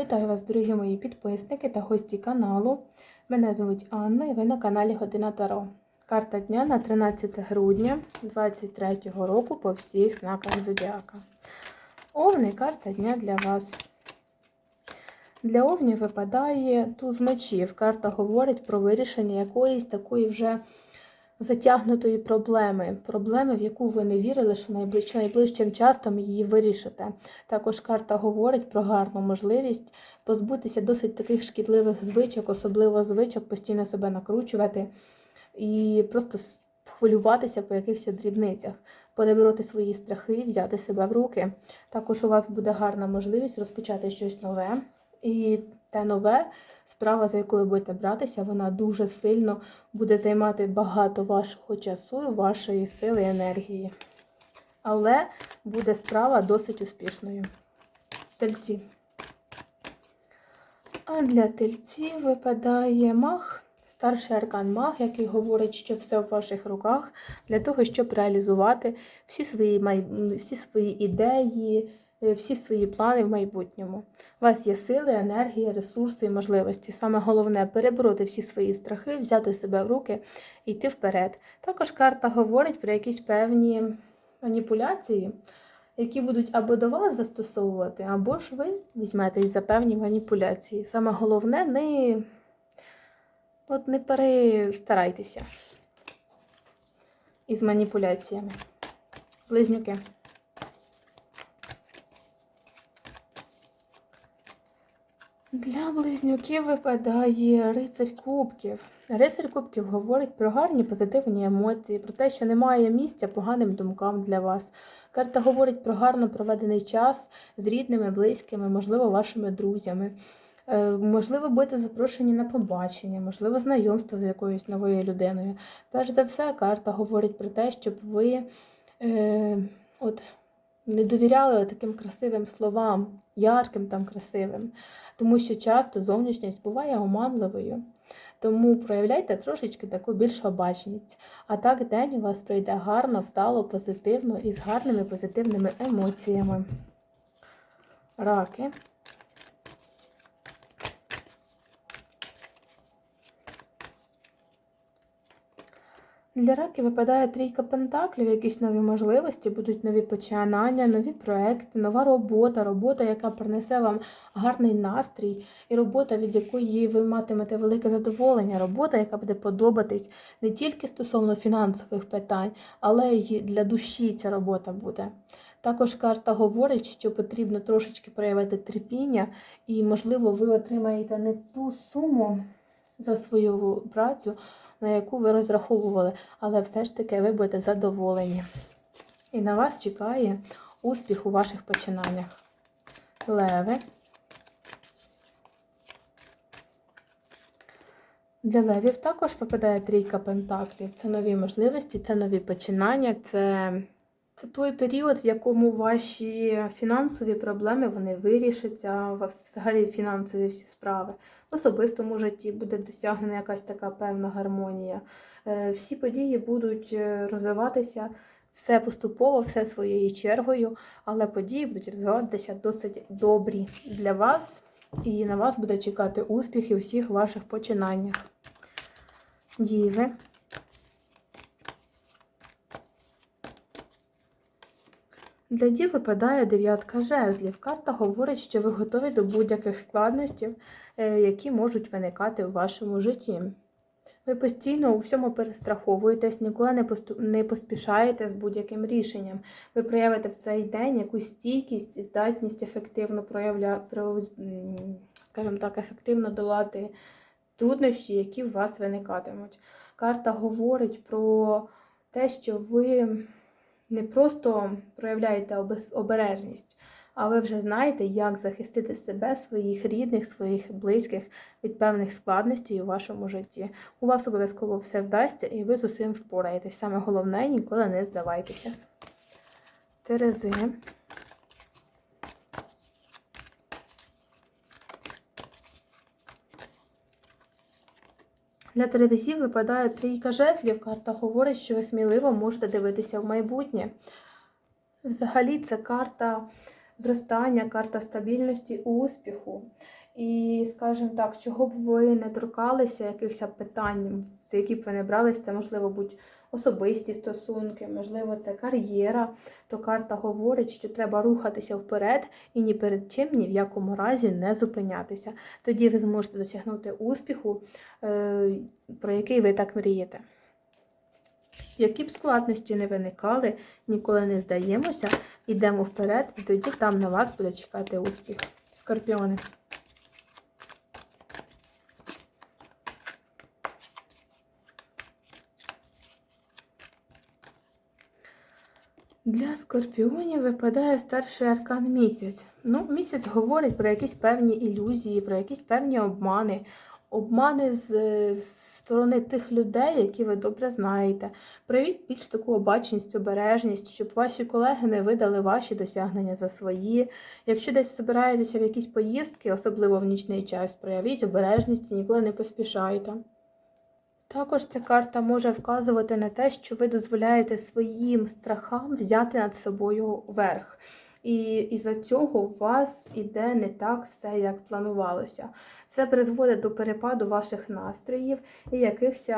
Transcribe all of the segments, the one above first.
Вітаю вас, дорогі мої підписники та гості каналу. Мене звуть Анна і ви на каналі Година Таро. Карта дня на 13 грудня 2023 року по всіх знаках Зодіака. Овни карта дня для вас. Для овнів випадає туз мечів. Карта говорить про вирішення якоїсь такої вже затягнутої проблеми. Проблеми, в яку ви не вірили, що найближчим, найближчим часом її вирішите. Також карта говорить про гарну можливість позбутися досить таких шкідливих звичок, особливо звичок, постійно себе накручувати і просто хвилюватися по якихось дрібницях, перебороти свої страхи, взяти себе в руки. Також у вас буде гарна можливість розпочати щось нове. І те нове справа, за ви будете братися, вона дуже сильно буде займати багато вашого часу, вашої сили і енергії. Але буде справа досить успішною. Тельці. А для тельців випадає мах, старший аркан маг, який говорить, що все в ваших руках для того, щоб реалізувати всі свої, всі свої ідеї, всі свої плани в майбутньому. У вас є сили, енергія, ресурси і можливості. Саме головне перебороти всі свої страхи, взяти себе в руки і йти вперед. Також карта говорить про якісь певні маніпуляції, які будуть або до вас застосовувати, або ж ви візьметесь за певні маніпуляції. Саме головне не, не перестарайтеся із маніпуляціями. Близнюки. Для близнюків випадає рицарь кубків. Рицарь кубків говорить про гарні позитивні емоції, про те, що немає місця поганим думкам для вас. Карта говорить про гарно проведений час з рідними, близькими, можливо, вашими друзями. Е, Можливо, будете запрошені на побачення, можливо, знайомство з якоюсь новою людиною. Перш за все, карта говорить про те, щоб ви е, от, не довіряли таким красивим словам, ярким там красивим, тому що часто зовнішність буває оманливою. Тому проявляйте трошечки таку більшу обачність. А так день у вас пройде гарно, вдало, позитивно і з гарними позитивними емоціями. Раки. Для раків випадає трійка пентаклів, якісь нові можливості, будуть нові починання, нові проекти, нова робота, робота, яка принесе вам гарний настрій, і робота, від якої ви матимете велике задоволення, робота, яка буде подобатись не тільки стосовно фінансових питань, але й для душі ця робота буде. Також карта говорить, що потрібно трошечки проявити терпіння, і, можливо, ви отримаєте не ту суму за свою працю, на яку ви розраховували, але все ж таки ви будете задоволені. І на вас чекає успіх у ваших починаннях. Леви. Для левів також випадає трійка пентаклів. Це нові можливості, це нові починання, це, це той період, в якому ваші фінансові проблеми вони вирішаться, взагалі фінансові всі справи. В особистому житті буде досягнена якась така певна гармонія. Е, Всі події будуть е, розвиватися все поступово, все своєю чергою, але події будуть розвиватися досить добрі для вас, і на вас буде чекати успіх у всіх ваших починаннях. Діви. Для дів випадає дев'ятка жезлів. Карта говорить, що ви готові до будь-яких складностей, е, які можуть виникати в вашому житті. Ви постійно у всьому перестраховуєтесь, ніколи не, поспішаєте з будь-яким рішенням. Ви проявите в цей день якусь стійкість і здатність ефективно проявля... скажімо так, ефективно долати труднощі, які в вас виникатимуть. Карта говорить про те, що ви не просто проявляєте обережність, а ви вже знаєте, як захистити себе, своїх рідних, своїх близьких від певних складностей у вашому житті. У вас обов'язково все вдасться, і ви з усім впораєтесь. Саме головне ніколи не здавайтеся. Терези. Для терезів випадає трійка жезлів. Карта говорить, що ви сміливо можете дивитися в майбутнє. Взагалі, це карта зростання, карта стабільності, успіху. І, скажімо так, чого б ви не торкалися якихось питань, за які б ви не бралися, це можливо будь особисті стосунки, можливо, це кар'єра, то карта говорить, що треба рухатися вперед і ні перед чим ні в якому разі не зупинятися. Тоді ви зможете досягнути успіху, е, про який ви так мрієте. Які б складності не виникали, ніколи не здаємося, йдемо вперед, і тоді там на вас буде чекати успіх. Скорпіони. Для скорпіонів випадає старший аркан місяць. Ну, місяць говорить про якісь певні ілюзії, про якісь певні обмани, обмани з е, сторони тих людей, які ви добре знаєте. Проявіть більш таку обачність, обережність, щоб ваші колеги не видали ваші досягнення за свої. Якщо десь збираєтеся в якісь поїздки, особливо в нічний час, проявіть обережність і ніколи не поспішайте. Також ця карта може вказувати на те, що ви дозволяєте своїм страхам взяти над собою верх. І із-за цього у вас іде не так все, як планувалося. Це призводить до перепаду ваших настроїв і якихось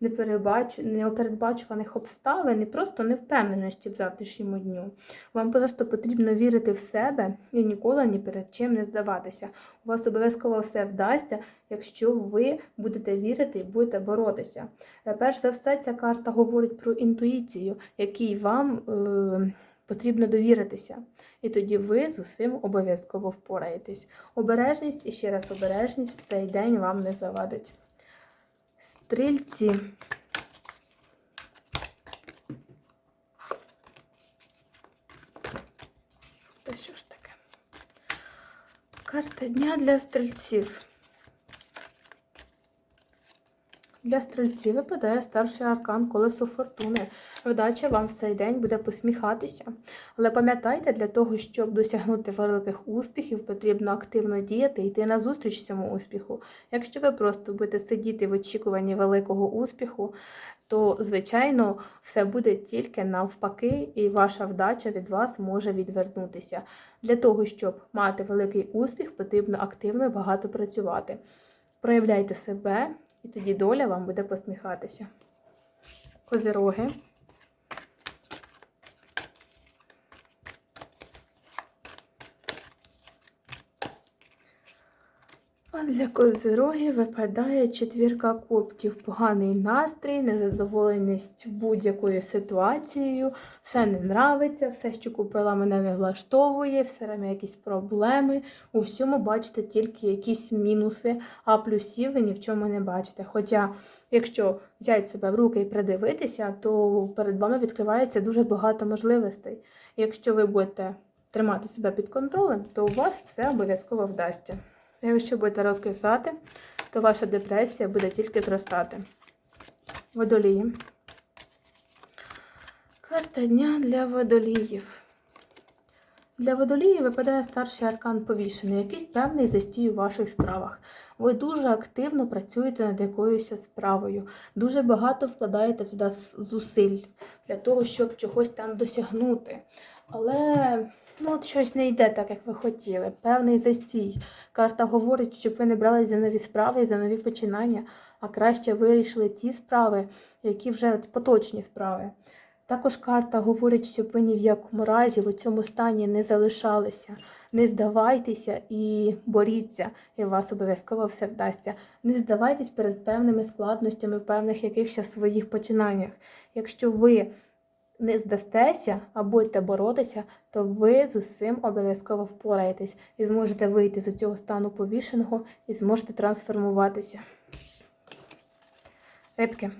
неперебач... неопередбачуваних обставин, і просто невпевненості в завтрашньому дню. Вам просто потрібно вірити в себе і ніколи ні перед чим не здаватися. У вас обов'язково все вдасться, якщо ви будете вірити і будете боротися. Е, Перш за все, ця карта говорить про інтуїцію, якій вам. Е Потрібно довіритися, і тоді ви з усім обов'язково впораєтесь. Обережність і ще раз обережність в цей день вам не завадить. Стрільці. Та що ж таке? Карта дня для стрільців. Для стрільців випадає старший аркан колесо фортуни. Вдача вам в цей день буде посміхатися. Але пам'ятайте, для того, щоб досягнути великих успіхів, потрібно активно діяти і йти на зустріч цьому успіху. Якщо ви просто будете сидіти в очікуванні великого успіху, то, звичайно, все буде тільки навпаки, і ваша вдача від вас може відвернутися. Для того, щоб мати великий успіх, потрібно активно і багато працювати. Проявляйте себе, і тоді доля вам буде посміхатися. Козироги. Для козирогів випадає четвірка кубків. Поганий настрій, незадоволеність будь-якою ситуацією, все не нравиться, все, що купила, мене не влаштовує, все время якісь проблеми. У всьому бачите тільки якісь мінуси, а плюсів ви ні в чому не бачите. Хоча, якщо взяти себе в руки і придивитися, то перед вами відкривається дуже багато можливостей. Якщо ви будете тримати себе під контролем, то у вас все обов'язково вдасться. Якщо будете розкисати, то ваша депресія буде тільки зростати. Водолії. Карта дня для водоліїв. Для водоліїв випадає старший аркан повішений, якийсь певний застій у ваших справах. Ви дуже активно працюєте над якоюсь справою, дуже багато вкладаєте туди зусиль для того, щоб чогось там досягнути. Але Ну, от щось не йде так, як ви хотіли. Певний застій. Карта говорить, щоб ви не брали за нові справи за нові починання, а краще вирішили ті справи, які вже поточні справи. Також карта говорить, щоб ви ні в якому разі в цьому стані не залишалися. Не здавайтеся і боріться, і у вас обов'язково все вдасться. Не здавайтесь перед певними складностями певних якихось своїх починаннях. Якщо ви не здастеся, а будете боротися, то ви з усім обов'язково впораєтесь і зможете вийти з цього стану повішеного і зможете трансформуватися. Рибки.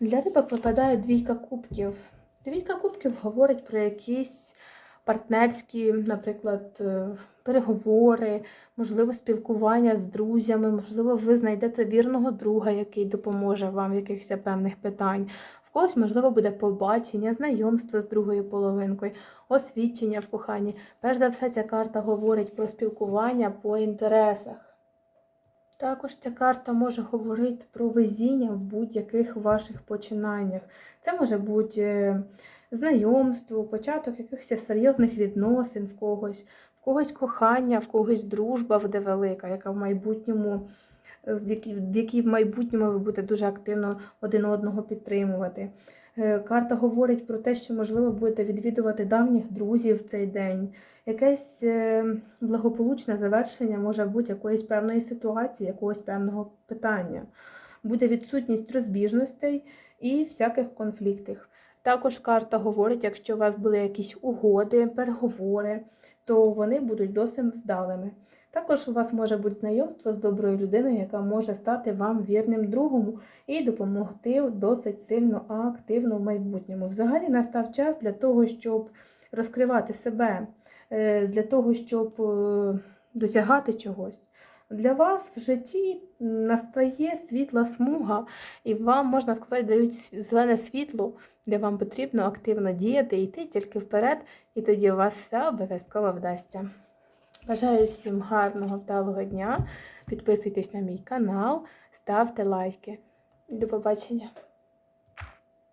Для рибок випадає двійка кубків. Двійка кубків говорить про якісь партнерські, наприклад, е, переговори, можливо, спілкування з друзями, можливо, ви знайдете вірного друга, який допоможе вам в якихось певних питань. В когось, можливо, буде побачення, знайомство з другою половинкою, освідчення в коханні. Перш за все, ця карта говорить про спілкування по інтересах. Також ця карта може говорити про везіння в будь-яких ваших починаннях. Це може бути знайомство, початок якихось серйозних відносин в когось, в когось кохання, в когось дружба буде велика, яка в майбутньому, е, в якій, в якій в майбутньому ви будете дуже активно один одного підтримувати. Е, Карта говорить про те, що, можливо, будете відвідувати давніх друзів в цей день. Якесь е, благополучне завершення може бути якоїсь певної ситуації, якогось певного питання. Буде відсутність розбіжностей і всяких конфліктів. Також карта говорить, якщо у вас були якісь угоди, переговори, то вони будуть досить вдалими. Також у вас може бути знайомство з доброю людиною, яка може стати вам вірним другом і допомогти досить сильно активно в майбутньому. Взагалі настав час для того, щоб розкривати себе, е, для того, щоб е, досягати чогось. Для вас в житті настає світла смуга, і вам, можна сказати, дають зелене світло, де вам потрібно активно діяти, йти тільки вперед, і тоді у вас все обов'язково вдасться. Бажаю всім гарного вдалого дня. Підписуйтесь на мій канал, ставте лайки. До побачення!